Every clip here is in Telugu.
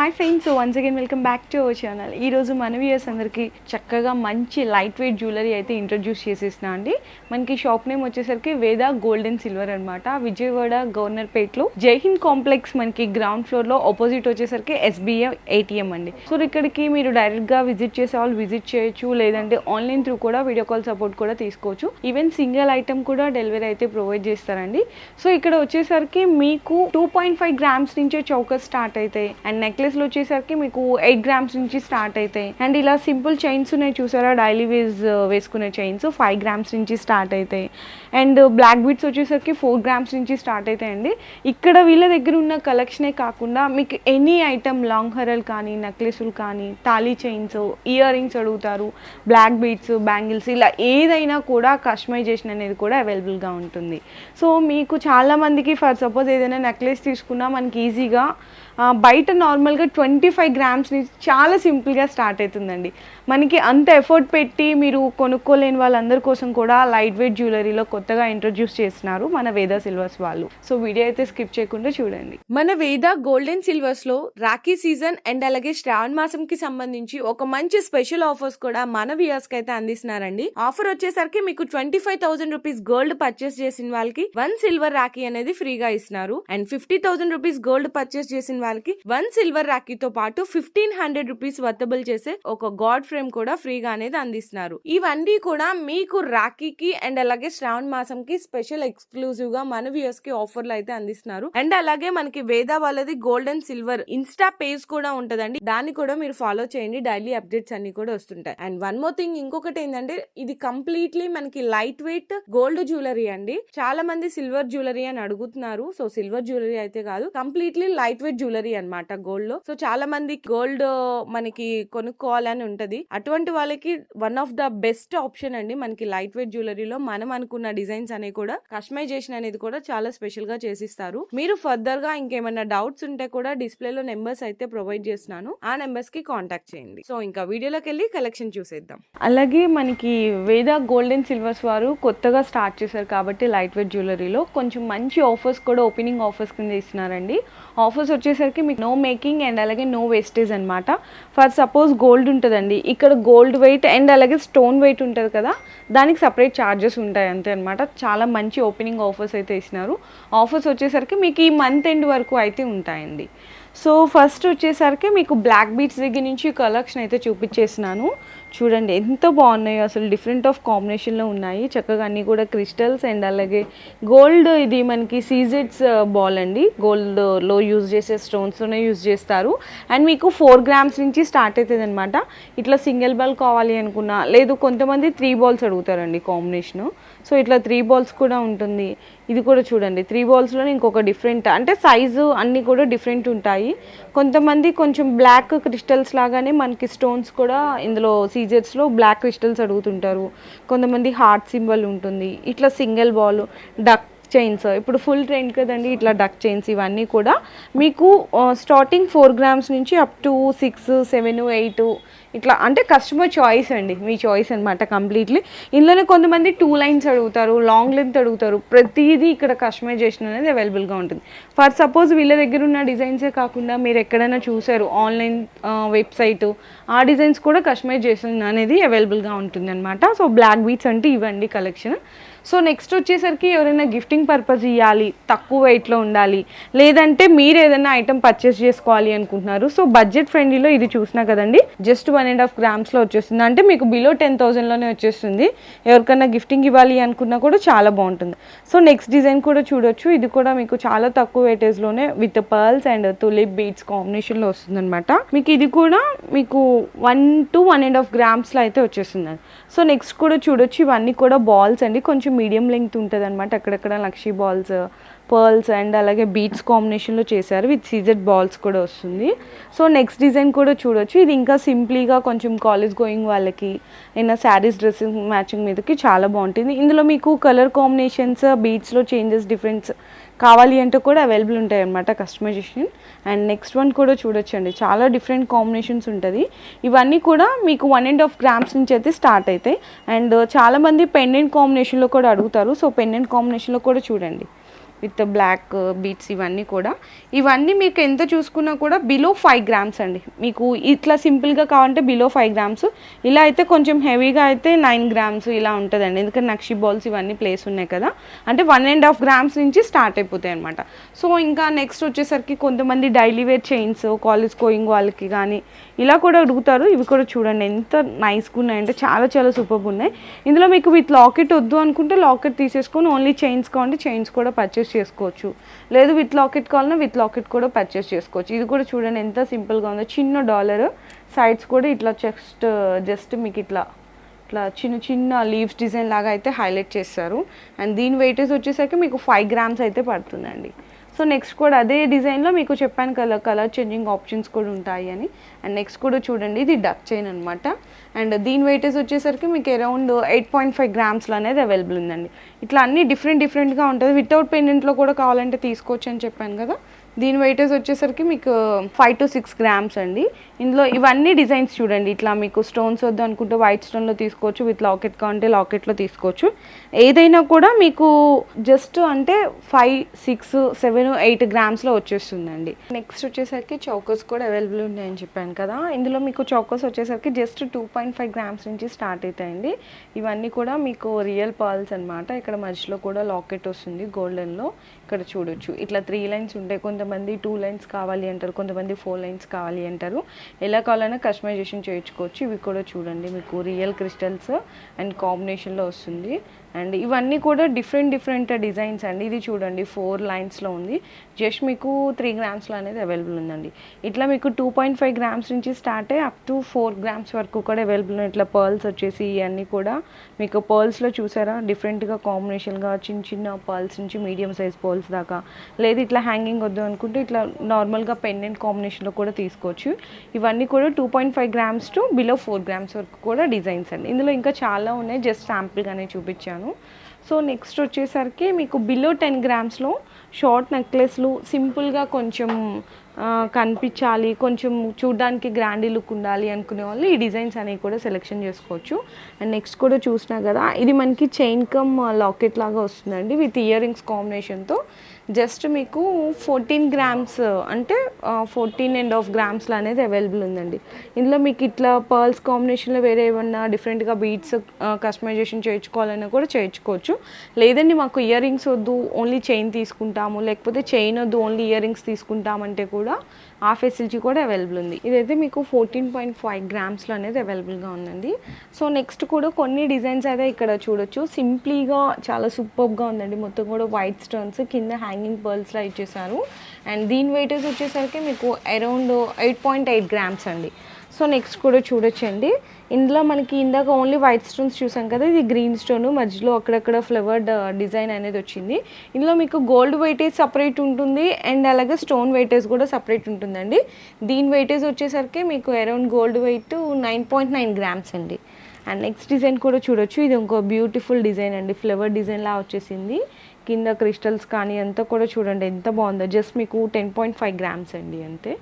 Hi friends so once again welcome back to our channel ఈరోజు మన వ్యూయర్స్ అందరికి చక్కగా మంచి లైట్ వెయిట్ జ్యువెలరీ అయితే ఇంట్రడ్యూస్ చేసేసిన అండి. మనకి షాప్ నేమ్ వచ్చేసరికి వేద గోల్డ్ అండ్ సిల్వర్ అనమాట విజయవాడ గవర్నర్ పేట్లో జైహింద్ కాంప్లెక్స్ మనకి గ్రౌండ్ ఫ్లోర్లో ఆపోజిట్ వచ్చేసరికి ఎస్బీఐ ఏటీఎం అండి. సో ఇక్కడికి మీరు డైరెక్ట్గా విజిట్ చేసే వాళ్ళు విజిట్ చేయొచ్చు లేదంటే ఆన్లైన్ త్రూ కూడా వీడియో కాల్ సపోర్ట్ కూడా తీసుకోవచ్చు. ఈవెన్ సింగిల్ ఐటమ్ కూడా డెలివరీ అయితే ప్రొవైడ్ చేస్తారండి. సో ఇక్కడ వచ్చేసరికి మీకు టూ పాయింట్ ఫైవ్ గ్రామ్స్ నుంచే చౌకస్ స్టార్ట్ అవుతాయి అండ్ నెక్లెస్ నెక్లెస్లు వచ్చేసరికి మీకు ఎయిట్ గ్రామ్స్ నుంచి స్టార్ట్ అవుతాయి అండ్ ఇలా సింపుల్ చైన్స్ ఉన్నాయి చూసారా? డైలీ వేస్ uh, వేసుకునే చైన్స్ ఫైవ్ గ్రామ్స్ నుంచి స్టార్ట్ అవుతాయి అండ్ బ్లాక్ బీట్స్ వచ్చేసరికి ఫోర్ గ్రామ్స్ నుంచి స్టార్ట్ అవుతాయండి ఇక్కడ వీళ్ళ దగ్గర ఉన్న కలెక్షనే కాకుండా మీకు ఎనీ ఐటమ్ లాంగ్ హరల్ కానీ నెక్లెస్లు కానీ తాళీ చైన్స్ ఇయర్ రింగ్స్ అడుగుతారు బ్లాక్ బీట్స్ బ్యాంగిల్స్ ఇలా ఏదైనా కూడా కస్టమైజేషన్ అనేది కూడా అవైలబుల్గా ఉంటుంది. సో మీకు చాలా మందికి ఫర్ సపోజ్ ఏదైనా నెక్లెస్ తీసుకున్నా మనకి ఈజీగా uh, బయట నార్మల్ నార్మల్గా ట్వంటీ ఫైవ్ గ్రామ్స్ నుంచి చాలా సింపుల్గా స్టార్ట్ అవుతుందండి. మనకి అంత ఎఫర్ట్ పెట్టి మీరు కొనుక్కోలేని వాళ్ళందరి కోసం కూడా లైట్ వెయిట్ జ్యువెలరీలో కొత్తగా ఇంట్రొడ్యూస్ చేస్తున్నారు మన వేద సిల్వర్స్ వాళ్ళు. సో వీడియో అయితే స్కిప్ చేయకుండా చూడండి. మన వేద గోల్డెన్ సిల్వర్స్లో రాఖీ సీజన్ అండ్ అలాగే శ్రావణ మాసం కి సంబంధించి ఒక మంచి స్పెషల్ ఆఫర్స్ కూడా మన వ్యూయర్స్కి అయితే అందిస్తున్నారండి. ఆఫర్ వచ్చేసరికి మీకు twenty five thousand rupees gold purchase చేసిన వాళ్ళకి వన్ సిల్వర్ రాఖీ అనేది ఫ్రీగా ఇస్తున్నారు. And fifty thousand rupees gold purchase చేసిన వాళ్ళకి వన్ సిల్వర్ రాఖీతో పాటు ఫిఫ్టీన్ హండ్రెడ్ రూపీస్ వర్తబుల్ చేసే ఒక గాడ్ ఫ్రేమ్ కూడా ఫ్రీగా అనేది అందిస్తున్నారు. ఇవన్నీ కూడా మీకు రాఖీకి అండ్ అలాగే శ్రావణ మాసం కి స్పెషల్ ఎక్స్క్లూజివ్గా మన వ్యూయర్స్కి ఆఫర్లు అయితే అందిస్తున్నారు. అండ్ అలాగే మనకి వేద వాళ్ళది gold and silver insta page కూడా ఉంటదండి. దాన్ని కూడా మీరు ఫాలో చేయండి. డైలీ అప్డేట్స్ అన్ని కూడా వస్తుంటాయి. అండ్ వన్ మోర్ థింగ్ ఇంకొకటి ఏంటంటే ఇది కంప్లీట్లీ మనకి లైట్ వెయిట్ గోల్డ్ జ్యువెలరీ అండి. చాలా మంది సిల్వర్ జ్యువెలరీ అని అడుగుతున్నారు. సో సిల్వర్ జ్యువెలరీ అయితే కాదు కంప్లీట్లీ లైట్ వెయిట్ జ్యువెలరీ అన్నమాట గోల్డ్లో సో చాలా మంది గోల్డ్ మనకి కొనుక్కోవాలని ఉంటది. అటువంటి వాళ్ళకి one of the best option అండి మనకి లైట్ వెయిట్ జ్యువెలరీలో మనం అనుకున్న డిజైన్స్ అనేవి కూడా. కస్టమైజేషన్ అనేది కూడా చాలా స్పెషల్గా చేసిస్తారు. మీరు ఫర్దర్గా ఇంకేమైనా డౌట్స్ ఉంటే కూడా డిస్ప్లేలో నెంబర్స్ అయితే ప్రొవైడ్ చేస్తున్నాను. ఆ నెంబర్స్కి కాంటాక్ట్ చేయండి. సో ఇంకా వీడియోలోకి వెళ్ళి కలెక్షన్ చూసేద్దాం. అలాగే మనకి వేద గోల్డ్ అండ్ సిల్వర్స్ వారు కొత్తగా స్టార్ట్ చేశారు కాబట్టి లైట్ వెయిట్ జ్యువెలరీలో కొంచెం మంచి ఆఫర్స్ కూడా ఓపెనింగ్ ఆఫర్స్ కింద ఇస్తున్నారండి. ఆఫర్స్ వచ్చేసరికి మీకు నో మేకింగ్ అండ్ అలాగే నో వేస్టేజ్ అనమాట ఫర్ సపోజ్ గోల్డ్ ఉంటుందండి. ఇక్కడ గోల్డ్ వెయిట్ అండ్ అలాగే స్టోన్ వెయిట్ ఉంటుంది కదా దానికి సపరేట్ ఛార్జెస్ ఉంటాయి అంతే అనమాట చాలా మంచి ఓపెనింగ్ ఆఫర్స్ అయితే ఇస్తున్నారు ఆఫర్స్ వచ్చేసరికి మీకు ఈ మంత్ ఎండ్ వరకు అయితే ఉంటాయండి. సో ఫస్ట్ వచ్చేసరికి మీకు బ్లాక్ బీట్స్ దగ్గర నుంచి కలెక్షన్ అయితే చూపించేసినాను చూడండి ఎంత బాగున్నాయో అసలు డిఫరెంట్ ఆఫ్ కాంబినేషన్లో ఉన్నాయి. చక్కగా అన్నీ కూడా క్రిస్టల్స్ అండ్ అలాగే గోల్డ్ ఇది మనకి సీజెడ్స్ బాల్ uh, అండి. గోల్డ్లో యూజ్ చేసే స్టోన్స్తోనే యూజ్ చేస్తారు. అండ్ మీకు ఫోర్ గ్రామ్స్ నుంచి స్టార్ట్ అవుతుంది అనమాట ఇట్లా సింగిల్ బాల్ కావాలి అనుకున్నా లేదు కొంతమంది త్రీ బాల్స్ అడుగుతారండి కాంబినేషను సో ఇట్లా త్రీ బాల్స్ కూడా ఉంటుంది. ఇది కూడా చూడండి. త్రీ బాల్స్లో ఇంకొక డిఫరెంట్ అంటే సైజు అన్నీ కూడా డిఫరెంట్ ఉంటాయి. కొంతమంది కొంచెం బ్లాక్ క్రిస్టల్స్ లాగానే మనకి స్టోన్స్ కూడా ఇందులో సీజర్స్లో బ్లాక్ క్రిస్టల్స్ అడుగుతుంటారు. కొంతమంది హార్ట్ సింబల్ ఉంటుంది. ఇట్లా సింగిల్ బాల్ డక్ చైన్స్ ఇప్పుడు ఫుల్ ట్రెండ్ కదండి ఇట్లా డక్ చైన్స్ ఇవన్నీ కూడా. మీకు స్టార్టింగ్ ఫోర్ గ్రామ్స్ నుంచి up to six seven eight ఇట్లా అంటే కస్టమర్ చాయిస్ అండి మీ చాయిస్ అనమాట కంప్లీట్లీ ఇందులోనే కొంతమంది టూ లైన్స్ అడుగుతారు లాంగ్ లెంత్ అడుగుతారు. ప్రతిదీ ఇక్కడ కస్టమైజేషన్ అనేది అవైలబుల్గా ఉంటుంది. ఫర్ సపోజ్ వీళ్ళ దగ్గర ఉన్న డిజైన్సే కాకుండా మీరు ఎక్కడైనా చూసారు ఆన్లైన్ వెబ్సైట్ ఆ డిజైన్స్ కూడా కస్టమైజేషన్ అనేది అవైలబుల్గా ఉంటుంది అనమాట సో బ్లాక్ బీట్స్ అంటే ఇవ్వండి కలెక్షన్ సో నెక్స్ట్ వచ్చేసరికి ఎవరైనా గిఫ్టింగ్ పర్పస్ ఇవ్వాలి తక్కువ వెయిట్లో ఉండాలి లేదంటే మీరు ఏదైనా ఐటమ్ పర్చేస్ చేసుకోవాలి అనుకుంటున్నారు. సో బడ్జెట్ ఫ్రెండ్లీలో ఇది చూసినా కదండి జస్ట్ వన్ అండ్ హాఫ్ గ్రామ్స్లో వచ్చేస్తుంది. అంటే మీకు బిలో టెన్ థౌజండ్లోనే వచ్చేస్తుంది. ఎవరికైనా గిఫ్టింగ్ ఇవ్వాలి అనుకున్నా కూడా చాలా బాగుంటుంది. సో నెక్స్ట్ డిజైన్ కూడా చూడొచ్చు. ఇది కూడా మీకు చాలా తక్కువ వెయిటేజ్లోనే with pearls and tulip beads కాంబినేషన్లో వస్తుంది అనమాట మీకు ఇది కూడా మీకు one to one and half గ్రామ్స్లో అయితే వచ్చేస్తుంది సో నెక్స్ట్ కూడా చూడొచ్చు. ఇవన్నీ కూడా బాల్స్ అండి. కొంచెం మీడియం లెంగ్త్ ఉంటుంది అనమాట అక్కడక్కడ లక్షీ బాల్స్ పర్ల్స్ అండ్ అలాగే బీట్స్ కాంబినేషన్లో చేశారు. విత్ సీజెడ్ బాల్స్ కూడా వస్తుంది. సో నెక్స్ట్ డిజైన్ కూడా చూడొచ్చు. ఇది ఇంకా సింప్లీగా కొంచెం కాలేజ్ గోయింగ్ వాళ్ళకి ఏదైనా శారీస్ డ్రెస్సింగ్ మ్యాచింగ్ మీదకి చాలా బాగుంటుంది. ఇందులో మీకు కలర్ కాంబినేషన్స్ బీట్స్లో చేంజెస్ డిఫరెన్స్ కావాలి అంటే కూడా అవైలబుల్ ఉంటాయి అన్నమాట కస్టమైజేషన్ అండ్ నెక్స్ట్ వన్ కూడా చూడొచ్చండి. చాలా డిఫరెంట్ కాంబినేషన్స్ ఉంటుంది. ఇవన్నీ కూడా మీకు వన్ అండ్ హాఫ్ గ్రామ్స్ నుంచి అయితే స్టార్ట్ అవుతాయి అండ్ చాలామంది పెండెంట్ కాంబినేషన్లో కూడా అడుగుతారు. సో పెండెంట్ కాంబినేషన్లో కూడా చూడండి. విత్ బ్లాక్ బీట్స్ ఇవన్నీ కూడా. ఇవన్నీ మీకు ఎంత చూసుకున్నా కూడా బిలో ఫైవ్ గ్రామ్స్ అండి. మీకు ఇట్లా సింపుల్గా కావాలంటే బిలో ఫైవ్ గ్రామ్స్ ఇలా అయితే కొంచెం హెవీగా అయితే నైన్ గ్రామ్స్ ఇలా ఉంటుందండి. ఎందుకంటే నక్షి బాల్స్ ఇవన్నీ ప్లేస్ ఉన్నాయి కదా. అంటే వన్ అండ్ హాఫ్ గ్రామ్స్ నుంచి స్టార్ట్ అయిపోతాయి అనమాట సో ఇంకా నెక్స్ట్ వచ్చేసరికి కొంతమంది daily wear chains college going వాళ్ళకి కానీ ఇలా కూడా అడుగుతారు. ఇవి కూడా చూడండి ఎంత నైస్గా ఉన్నాయంటే చాలా చాలా సూపర్గా ఉన్నాయి. ఇందులో మీకు విత్ లాకెట్ వద్దు అనుకుంటే లాకెట్ తీసేసుకొని ఓన్లీ చైన్స్ కావాలంటే చైన్స్ కూడా పర్చేస్ చేసుకోవచ్చు. లేదు విత్ లాకెట్ కావాలన్నా విత్ లాకెట్ కూడా పర్చేస్ చేసుకోవచ్చు. ఇది కూడా చూడండి ఎంత సింపుల్గా ఉందో. చిన్న డాలర్ సైడ్స్ కూడా ఇట్లా జస్ట్ జస్ట్ మీకు ఇట్లా ఇట్లా చిన్న చిన్న లీవ్స్ డిజైన్ లాగా అయితే హైలైట్ చేస్తారు. అండ్ దీని వెయిటేజ్ వచ్చేసరికి మీకు ఫైవ్ గ్రామ్స్ అయితే పడుతుందండి. సో నెక్స్ట్ కూడా అదే డిజైన్లో మీకు చెప్పాను కదా కలర్ చేంజింగ్ ఆప్షన్స్ కూడా ఉంటాయి అని. అండ్ నెక్స్ట్ కూడా చూడండి ఇది డక్ చైన్ అనమాట అండ్ దీని వెయిటేజ్ వచ్చేసరికి మీకు అరౌండ్ ఎయిట్ పాయింట్ ఫైవ్ గ్రామ్స్లో అనేది అవైలబుల్ ఉందండి. ఇట్లా అన్ని డిఫరెంట్ డిఫరెంట్గా ఉంటుంది. వితౌట్ పెండెంట్లో కూడా కావాలంటే తీసుకోవచ్చు అని చెప్పాను కదా. దీని వెయిటేజ్ వచ్చేసరికి మీకు ఫైవ్ టు సిక్స్ గ్రామ్స్ అండి. ఇందులో ఇవన్నీ డిజైన్స్ చూడండి. ఇట్లా మీకు స్టోన్స్ వద్దు అనుకుంటే వైట్ స్టోన్లో తీసుకోవచ్చు విత్ లాకెట్ కావాలంటే లాకెట్లో తీసుకోవచ్చు. ఏదైనా కూడా మీకు జస్ట్ అంటే ఫైవ్ సిక్స్ సెవెన్ ఎయిట్ గ్రామ్స్లో వచ్చేస్తుందండి. నెక్స్ట్ వచ్చేసరికి చౌకస్ కూడా అవైలబుల్ ఉన్నాయని చెప్పాను కదా. ఇందులో మీకు చౌకస్ వచ్చేసరికి just two point five grams నుంచి స్టార్ట్ అవుతాయండి. ఇవన్నీ కూడా మీకు రియల్ పర్ల్స్ అన్నమాట. ఇక్కడ మధ్యలో కూడా లాకెట్ వస్తుంది గోల్డెన్లో ఇక్కడ చూడొచ్చు. ఇట్లా త్రీ లైన్స్ ఉంటాయి కొంతమంది టూ లైన్స్ కావాలి అంటారు కొంతమంది ఫోర్ లైన్స్ కావాలి అంటారు. ఎలా కావాలన్నా కస్టమైజేషన్ చేయించుకోవచ్చు. ఇవి కూడా చూడండి మీకు రియల్ క్రిస్టల్స్ అండ్ కాంబినేషన్లో వస్తుంది. అండ్ ఇవన్నీ కూడా డిఫరెంట్ డిఫరెంట్ డిజైన్స్ అండి. ఇది చూడండి ఫోర్ లైన్స్లో ఉంది. జస్ట్ మీకు త్రీ గ్రామ్స్లో అనేది అవైలబుల్ ఉందండి. ఇట్లా మీకు టూ పాయింట్ ఫైవ్ గ్రామ్స్ నుంచి స్టార్ట్ అయ్యి అప్ టు ఫోర్ గ్రామ్స్ వరకు కూడా అవైలబుల్ ఉన్నాయి. ఇట్లా పర్ల్స్ వచ్చేసి ఇవన్నీ కూడా మీకు పర్ల్స్లో చూసారా? డిఫరెంట్గా కాంబినేషన్గా చిన్న చిన్న పర్ల్స్ నుంచి మీడియం సైజ్ పర్ల్స్ దాకా. లేదు ఇట్లా హ్యాంగింగ్ వద్దు అనుకుంటే ఇట్లా నార్మల్గా పెండెంట్ కాంబినేషన్లో కూడా తీసుకోవచ్చు. ఇవన్నీ కూడా two point five grams to below four grams వరకు కూడా డిజైన్స్ అండి. ఇందులో ఇంకా చాలా ఉన్నాయి. జస్ట్ శాంపుల్గానే చూపించాను. సో నెక్స్ట్ వచ్చేసరికి మీకు బిలో టెన్ గ్రామ్స్లో షార్ట్ నెక్లెస్లు సింపుల్గా కొంచెం కనిపించాలి కొంచెం చూడడానికి గ్రాండీ లుక్ ఉండాలి అనుకునే వాళ్ళు ఈ డిజైన్స్ అనేవి కూడా సెలెక్షన్ చేసుకోవచ్చు. అండ్ నెక్స్ట్ కూడా చూసినా కదా ఇది మనకి చైన్ కమ్ లాకెట్ లాగా వస్తుందండి. విత్ ఇయర్ రింగ్స్ కాంబినేషన్తో జస్ట్ మీకు ఫోర్టీన్ గ్రామ్స్ అంటే ఫోర్టీన్ అండ్ హాఫ్ గ్రామ్స్లో అనేది అవైలబుల్ ఉందండి. ఇందులో మీకు ఇట్లా పర్ల్స్ కాంబినేషన్లో వేరే ఏమన్నా డిఫరెంట్గా బీట్స్ కస్టమైజేషన్ చేయించుకోవాలన్నా కూడా చేయించుకోవచ్చు. లేదండి మాకు ఇయర్ రింగ్స్ వద్దు ఓన్లీ చైన్ తీసుకుంటాము. లేకపోతే చైన్ వద్దు ఓన్లీ ఇయర్ రింగ్స్ తీసుకుంటామంటే కూడా ఆ ఫెసిలిటీ కూడా అవైలబుల్ ఉంది. ఇదైతే మీకు ఫోర్టీన్ పాయింట్ ఫైవ్ గ్రామ్స్లో అనేది అవైలబుల్గా ఉందండి. సో నెక్స్ట్ కూడా కొన్ని డిజైన్స్ అయితే ఇక్కడ చూడొచ్చు. సింప్లీగా చాలా సూపర్గా ఉందండి. మొత్తం కూడా వైట్ స్టోన్స్ కింద హ్యాంగింగ్ పర్ల్స్లా ఇచ్చేసారు. అండ్ దీని వెయిటేజ్ వచ్చేసరికి మీకు around eight point eight grams అండి. సో నెక్స్ట్ కూడా చూడొచ్చండి. ఇందులో మనకి ఇందాక ఓన్లీ వైట్ స్టోన్స్ చూసాం కదా ఇది గ్రీన్ స్టోన్ మధ్యలో అక్కడక్కడ ఫ్లవర్డ్ డిజైన్ uh, అనేది వచ్చింది. ఇందులో మీకు గోల్డ్ వెయిటేజ్ సపరేట్ ఉంటుంది అండ్ అలాగే స్టోన్ వెయిటేజ్ కూడా సపరేట్ ఉంటుందండి. దీని వెయిటేజ్ వచ్చేసరికి మీకు around gold weight nine point nine grams అండి. అండ్ నెక్స్ట్ డిజైన్ కూడా చూడొచ్చు. ఇది ఇంకో బ్యూటిఫుల్ డిజైన్ అండి. ఫ్లవర్ డిజైన్లా వచ్చేసింది. కింద క్రిస్టల్స్ కానీ అంతా కూడా చూడండి ఎంత బాగుందో. జస్ట్ మీకు టెన్ పాయింట్ ఫైవ్ గ్రామ్స్ అండి అంతే.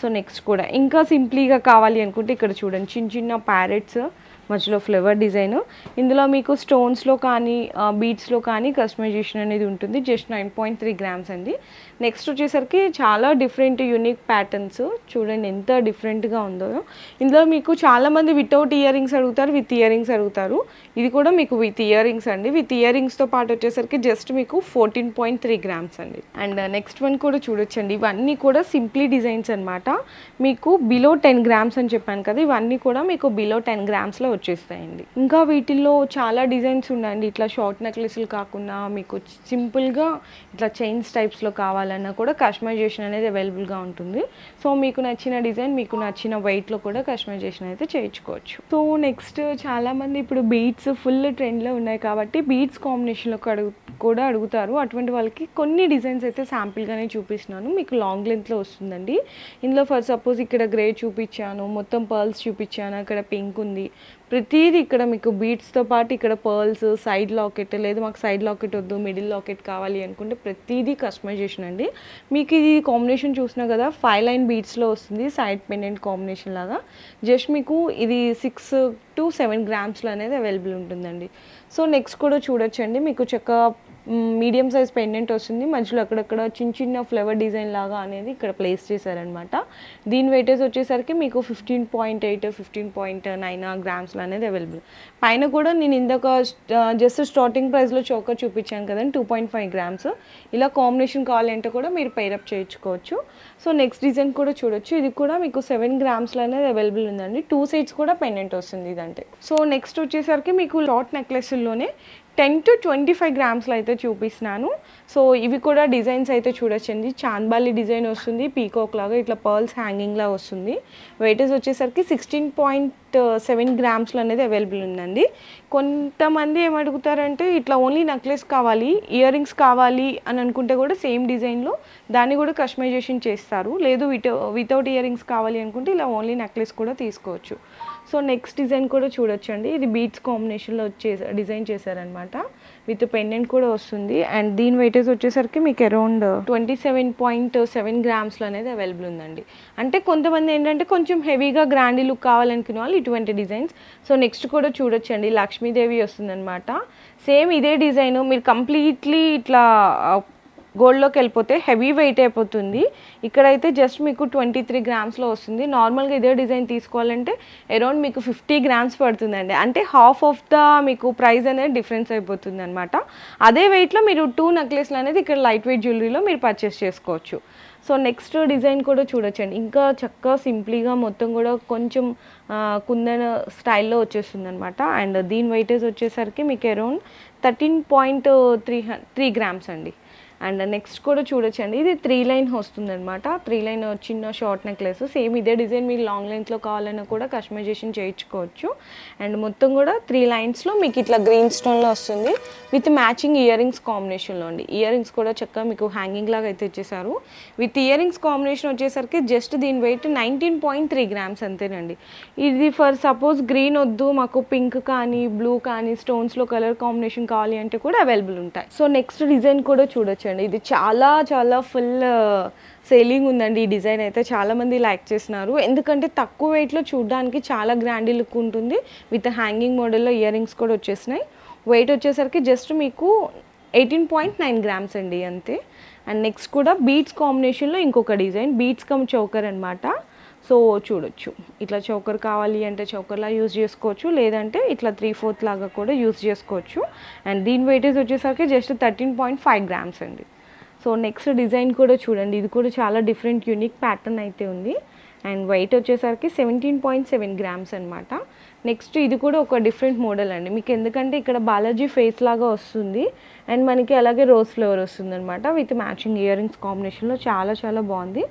సో నెక్స్ట్ కూడా. ఇంకా సింప్లీగా కావాలి అనుకుంటే ఇక్కడ చూడండి చిన్న చిన్న ప్యారెట్స్ మధ్యలో ఫ్లేవర్ డిజైన్. ఇందులో మీకు స్టోన్స్లో కానీ బీడ్స్లో కానీ కస్టమైజేషన్ అనేది ఉంటుంది. Just nine point three grams అండి. నెక్స్ట్ వచ్చేసరికి చాలా డిఫరెంట్ యూనిక్ ప్యాటర్న్స్. చూడండి ఎంత డిఫరెంట్గా ఉందో. ఇందులో మీకు చాలామంది వితౌట్ ఇయర్ రింగ్స్ అడుగుతారు విత్ ఇయర్ రింగ్స్ అడుగుతారు. ఇది కూడా మీకు విత్ ఇయర్ రింగ్స్ అండి. విత్ ఇయర్ రింగ్స్తో పాటు వచ్చేసరికి జస్ట్ మీకు ఫోర్టీన్ పాయింట్ త్రీ గ్రామ్స్ అండి. అండ్ నెక్స్ట్ వన్ కూడా చూడొచ్చండి. ఇవన్నీ కూడా సింప్లీ డిజైన్స్ అనమాట మీకు బిలో టెన్ గ్రామ్స్ అని చెప్పాను కదా ఇవన్నీ కూడా మీకు బిలో టెన్ గ్రామ్స్లో వచ్చేస్తాయండి. ఇంకా వీటిల్లో చాలా డిజైన్స్ ఉన్నాయండి. ఇట్లా షార్ట్ నెక్లెస్లు కాకుండా మీకు సింపుల్గా ఇట్లా చైన్స్ టైప్స్లో కావాలన్నా కూడా కస్టమైజేషన్ అనేది అవైలబుల్గా ఉంటుంది. సో మీకు నచ్చిన డిజైన్ మీకు నచ్చిన వెయిట్లో కూడా కస్టమైజేషన్ అయితే చేయించుకోవచ్చు. సో నెక్స్ట్ చాలామంది ఇప్పుడు బీట్స్ ఫుల్ ట్రెండ్లో ఉన్నాయి కాబట్టి బీట్స్ కాంబినేషన్లో అడుగు కూడా అడుగుతారు. అటువంటి వాళ్ళకి కొన్ని డిజైన్స్ అయితే శాంపిల్గానే చూపిస్తున్నాను. మీకు లాంగ్ లెంత్లో వస్తుందండి. ఇందులో ఫర్ సపోజ్ ఇక్కడ గ్రే చూపించాను మొత్తం పర్ల్స్ చూపించాను అక్కడ పింక్ ఉంది. ప్రతిదీ ఇక్కడ మీకు బీట్స్తో పాటు ఇక్కడ పర్ల్స్ సైడ్ లాకెట్ లేదు మాకు సైడ్ లాకెట్ వద్దు మిడిల్ లాకెట్ కావాలి అనుకుంటే ప్రతిదీ కస్టమైజేషన్ అండి. మీకు ఇది కాంబినేషన్ చూసినా కదా ఫైవ్ లైన్ బీట్స్లో వస్తుంది సైడ్ పెండెంట్ కాంబినేషన్ లాగా. జస్ట్ మీకు ఇది సిక్స్ టు సెవెన్ గ్రామ్స్లో అనేది అవైలబుల్ ఉంటుందండి. సో నెక్స్ట్ కూడా చూడొచ్చండి. మీకు చెక్క మీడియం సైజ్ పెండెంట్ వస్తుంది. మధ్యలో అక్కడక్కడ చిన్న చిన్న ఫ్లవర్ డిజైన్ లాగా అనేది ఇక్కడ ప్లేస్ చేశారనమాట దీని వెయిటేజ్ వచ్చేసరికి మీకు fifteen point eight fifteen point nine గ్రామ్స్లో అనేది అవైలబుల్ పైన కూడా నేను ఇందాక జస్ట్ స్టార్టింగ్ ప్రైస్లో చోకర్ చూపించాను కదండి టూ పాయింట్ ఫైవ్ గ్రామ్స్ ఇలా కాంబినేషన్ కావాలంటే కూడా మీరు పైరప్ చేయించుకోవచ్చు. సో నెక్స్ట్ డిజైన్ కూడా చూడొచ్చు. ఇది కూడా మీకు సెవెన్ గ్రామ్స్లో అనేది అవైలబుల్ ఉందండి. టూ సైడ్స్ కూడా పెండెంట్ వస్తుంది ఇదంటే. సో నెక్స్ట్ వచ్చేసరికి మీకు లాట్ నెక్లెస్లోనే టెన్ టు ట్వంటీ ఫైవ్ గ్రామ్స్లో అయితే చూపిస్తున్నాను. సో ఇవి కూడా డిజైన్స్ అయితే చూడొచ్చండి. చాంద్బాలి డిజైన్ వస్తుంది పీకోక్ లాగా ఇట్లా పర్ల్స్ హ్యాంగింగ్లా వస్తుంది. వెయిటేజ్ వచ్చేసరికి సిక్స్టీన్ పాయింట్ సెవెన్ గ్రామ్స్లో అనేది అవైలబుల్ ఉందండి. కొంతమంది ఏమడుగుతారంటే ఇట్లా ఓన్లీ నెక్లెస్ కావాలి ఇయర్ రింగ్స్ కావాలి అని అనుకుంటే కూడా సేమ్ డిజైన్లో దాన్ని కూడా కస్టమైజేషన్ చేస్తారు. లేదు విత్ వితౌట్ ఇయర్ రింగ్స్ కావాలి అనుకుంటే ఇలా ఓన్లీ నెక్లెస్ కూడా తీసుకోవచ్చు. సో నెక్స్ట్ డిజైన్ కూడా చూడొచ్చండి. ఇది బీట్స్ కాంబినేషన్లో వచ్చే డిజైన్ చేశారనమాట విత్ పెండెంట్ కూడా వస్తుంది. అండ్ దీని వెయిటేజ్ వచ్చేసరికి మీకు around twenty seven point seven గ్రామ్స్లో అనేది అవైలబుల్ ఉందండి. అంటే కొంతమంది ఏంటంటే కొంచెం హెవీగా గ్రాండీ లుక్ కావాలనుకునే వాళ్ళు ఇటువంటి డిజైన్స్ సో నెక్స్ట్ కూడా చూడొచ్చండి. లక్ష్మీదేవి వస్తుందన్నమాట. సేమ్ ఇదే డిజైన్ మీరు కంప్లీట్లీ ఇట్లా గోల్డ్లోకి వెళ్ళిపోతే హెవీ వెయిట్ అయిపోతుంది. ఇక్కడైతే జస్ట్ మీకు ట్వంటీ త్రీ గ్రామ్స్లో వస్తుంది. నార్మల్గా ఇదే డిజైన్ తీసుకోవాలంటే అరౌండ్ మీకు ఫిఫ్టీ గ్రామ్స్ పడుతుందండి. అంటే హాఫ్ ఆఫ్ ద మీకు ప్రైస్ అనేది డిఫరెన్స్ అయిపోతుంది అనమాట అదే వెయిట్లో మీరు టూ నెక్లెస్లు అనేది ఇక్కడ లైట్ వెయిట్ జ్యువెలరీలో మీరు పర్చేస్ చేసుకోవచ్చు. సో నెక్స్ట్ డిజైన్ కూడా చూడొచ్చండి. ఇంకా చక్కగా సింప్లీగా మొత్తం కూడా కొంచెం కుందన స్టైల్లో వచ్చేస్తుంది అనమాట అండ్ దీని వెయిటేజ్ వచ్చేసరికి మీకు around thirteen point three three grams అండి. అండ్ నెక్స్ట్ కూడా చూడొచ్చండి. ఇది త్రీ లైన్ వస్తుందన్నమాట. త్రీ లైన్ చిన్న షార్ట్ నెక్లెస్. సేమ్ ఇదే డిజైన్ మీరు లాంగ్ లెంత్లో కావాలన్నా కూడా కస్టమైజేషన్ చేయించుకోవచ్చు. అండ్ మొత్తం కూడా త్రీ లైన్స్లో మీకు ఇట్లా గ్రీన్ స్టోన్లో వస్తుంది. విత్ మ్యాచింగ్ ఇయర్ రింగ్స్ కాంబినేషన్లో అండి. ఇయర్ రింగ్స్ కూడా చక్కగా మీకు హ్యాంగింగ్ లాగా అయితే ఇచ్చేసారు. విత్ ఇయర్ రింగ్స్ కాంబినేషన్ వచ్చేసరికి జస్ట్ దీని weight nineteen point three grams అంతేనండి. ఇది ఫర్ సపోజ్ గ్రీన్ వద్దు మాకు పింక్ కానీ బ్లూ కానీ స్టోన్స్లో కలర్ కాంబినేషన్ కావాలి అంటే కూడా అవైలబుల్ ఉంటాయి. సో నెక్స్ట్ డిజైన్ కూడా చూడండి ఇది చాలా చాలా ఫుల్ సేలింగ్ uh, ఉందండి. ఈ డిజైన్ అయితే చాలా మంది లైక్ చేస్తున్నారు. ఎందుకంటే తక్కువ వెయిట్లో చూడడానికి చాలా గ్రాండీ లుక్ ఉంటుంది. విత్ హ్యాంగింగ్ మోడల్లో ఇయర్ రింగ్స్ కూడా వచ్చేసినాయి. వెయిట్ వచ్చేసరికి జస్ట్ మీకు ఎయిటీన్ పాయింట్ నైన్ గ్రామ్స్ అండి అంతే. అండ్ నెక్స్ట్ కూడా బీట్స్ కాంబినేషన్లో ఇంకొక డిజైన్. బీట్స్ కమ్ చౌకర్ అనమాట సో చూడొచ్చు. ఇట్లా చౌకర్ కావాలి అంటే చౌకర్లా యూజ్ చేసుకోవచ్చు. లేదంటే ఇట్లా త్రీ ఫోర్త్ లాగా కూడా యూజ్ చేసుకోవచ్చు. అండ్ దీని వెయిటేజ్ వచ్చేసరికి just thirteen point five grams అండి. సో నెక్స్ట్ డిజైన్ కూడా చూడండి. ఇది కూడా చాలా డిఫరెంట్ యూనిక్ ప్యాటర్న్ అయితే ఉంది. అండ్ వెయిట్ వచ్చేసరికి సెవెంటీన్ పాయింట్ సెవెన్ గ్రామ్స్ అనమాట నెక్స్ట్ ఇది కూడా ఒక డిఫరెంట్ మోడల్ అండి. మీకు ఎందుకంటే ఇక్కడ బాలాజీ ఫేస్ లాగా వస్తుంది. అండ్ మనకి అలాగే రోజ్ ఫ్లేవర్ వస్తుంది అనమాట విత్ మ్యాచింగ్ ఇయర్ రింగ్స్ కాంబినేషన్లో చాలా చాలా బాగుంది.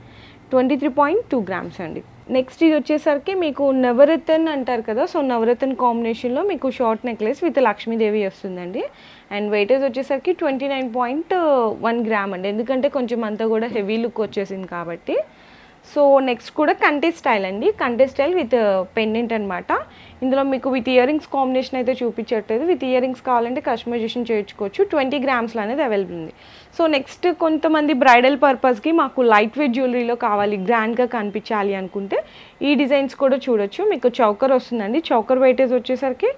Twenty three point two grams అండి. నెక్స్ట్ ఇది వచ్చేసరికి మీకు నవరత్న్ అంటారు కదా సో నవరత్న్ కాంబినేషన్లో మీకు షార్ట్ నెక్లెస్ విత్ లక్ష్మీదేవి వస్తుందండి. అండ్ వెయిటేజ్ వచ్చేసరికి twenty nine point one gram అండి. ఎందుకంటే కొంచెం అంతా కూడా హెవీ లుక్ వచ్చేసింది కాబట్టి. సో నెక్స్ట్ కూడా కంటే స్టైల్ అండి. కంటే స్టైల్ విత్ పెండెంట్ అనమాట ఇందులో మీకు విత్ ఇయరింగ్స్ కాంబినేషన్ అయితే చూపించట్లేదు. విత్ ఇయరింగ్స్ కావాలంటే కస్టమైజేషన్ చేయించుకోవచ్చు. ట్వంటీ గ్రామ్స్లో అనేది అవైలబుల్ ఉంది. సో నెక్స్ట్ కొంతమంది బ్రైడల్ పర్పస్కి మాకు లైట్ వెయిట్ జ్యువెలరీలో కావాలి. గ్రాండ్గా కనిపించాలి అనుకుంటే ఈ డిజైన్స్ కూడా చూడొచ్చు. మీకు చౌకర్ వస్తుందండి. చౌకర్ వెయిటేజ్ వచ్చేసరికి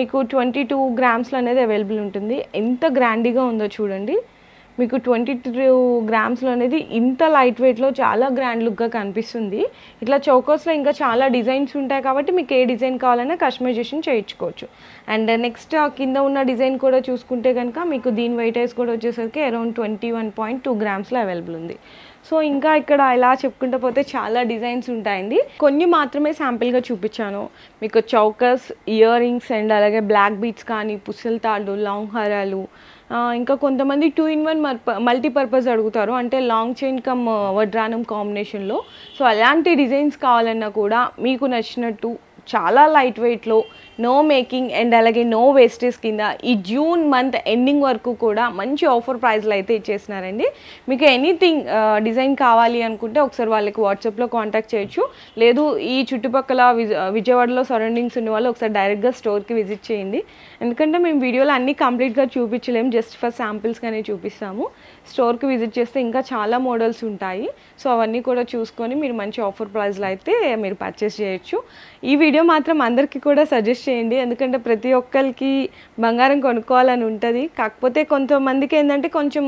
మీకు ట్వంటీ టూ గ్రామ్స్లో అనేది అవైలబుల్ ఉంటుంది. ఎంత గ్రాండీగా ఉందో చూడండి. మీకు ట్వంటీ టూ గ్రామ్స్లో అనేది ఇంత లైట్ వెయిట్లో చాలా గ్రాండ్ లుక్గా కనిపిస్తుంది. ఇట్లా చౌకర్స్లో ఇంకా చాలా డిజైన్స్ ఉంటాయి కాబట్టి మీకు ఏ డిజైన్ కావాలన్నా కస్టమైజేషన్ చేయించుకోవచ్చు. అండ్ నెక్స్ట్ కింద ఉన్న డిజైన్ కూడా చూసుకుంటే కనుక మీకు దీని వెయిటేజ్ కూడా వచ్చేసరికి around twenty one point two గ్రామ్స్లో available ఉంది. సో ఇంకా ఇక్కడ ఇలా చెప్పుకుంటూ పోతే చాలా డిజైన్స్ ఉంటాయండి. కొన్ని మాత్రమే శాంపిల్గా చూపించాను. మీకు చౌకస్ ఇయర్ రింగ్స్ అండ్ అలాగే బ్లాక్ బీట్స్ కానీ పుసల్ తాళ్ళు లాంగ్ హారాలు ఇంకా కొంతమంది టూ ఇన్ వన్ మల్టీపర్పస్ అడుగుతారు. అంటే లాంగ్ చైన్ కమ్ వడ్రానం కాంబినేషన్లో సో అలాంటి డిజైన్స్ కావాలన్నా కూడా మీకు నచ్చినట్టు చాలా లైట్ వెయిట్లో నో మేకింగ్ అండ్ అలాగే నో వేస్టేజ్ కింద ఈ జూన్ మంత్ ఎండింగ్ వరకు కూడా మంచి ఆఫర్ ప్రైస్లో అయితే ఇచ్చేసినారండి. మీకు ఎనీథింగ్ డిజైన్ కావాలి అనుకుంటే ఒకసారి వాళ్ళకి వాట్సాప్లో కాంటాక్ట్ చేయొచ్చు. లేదు ఈ చుట్టుపక్కల విజయవాడలో సరౌండింగ్స్ ఉన్న వాళ్ళు ఒకసారి డైరెక్ట్గా స్టోర్కి విజిట్ చేయండి. ఎందుకంటే మేము వీడియోలో అన్నీ కంప్లీట్గా చూపించలేము జస్ట్ ఫర్ శాంపిల్స్గానే చూపిస్తాము. స్టోర్కి విజిట్ చేస్తే ఇంకా చాలా మోడల్స్ ఉంటాయి. సో అవన్నీ కూడా చూసుకొని మీరు మంచి ఆఫర్ ప్రైస్లో అయితే మీరు పర్చేస్ చేయొచ్చు. ఈ వీడియో వీడియో మాత్రం అందరికీ కూడా సజెస్ట్ చేయండి. ఎందుకంటే ప్రతి ఒక్కరికి బంగారం కొనుక్కోవాలని ఉంటుంది. కాకపోతే కొంతమందికి ఏంటంటే కొంచెం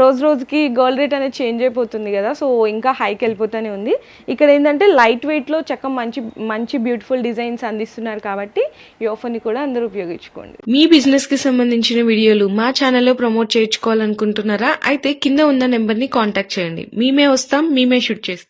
రోజు రోజుకి గోల్డ్ రేట్ అనేది చేంజ్ అయిపోతుంది కదా. సో ఇంకా హైకి వెళ్ళిపోతూనే ఉంది. ఇక్కడ ఏంటంటే లైట్ వెయిట్లో చక్కగా మంచి మంచి బ్యూటిఫుల్ డిజైన్స్ అందిస్తున్నారు కాబట్టి ఈ ఆఫర్ని కూడా అందరూ ఉపయోగించుకోండి. మీ బిజినెస్కి సంబంధించిన వీడియోలు మా ఛానల్లో ప్రమోట్ చేయించుకోవాలనుకుంటున్నారా? అయితే కింద ఉన్న నెంబర్ని కాంటాక్ట్ చేయండి. మేమే వస్తాం మేమే షూట్ చేస్తాం.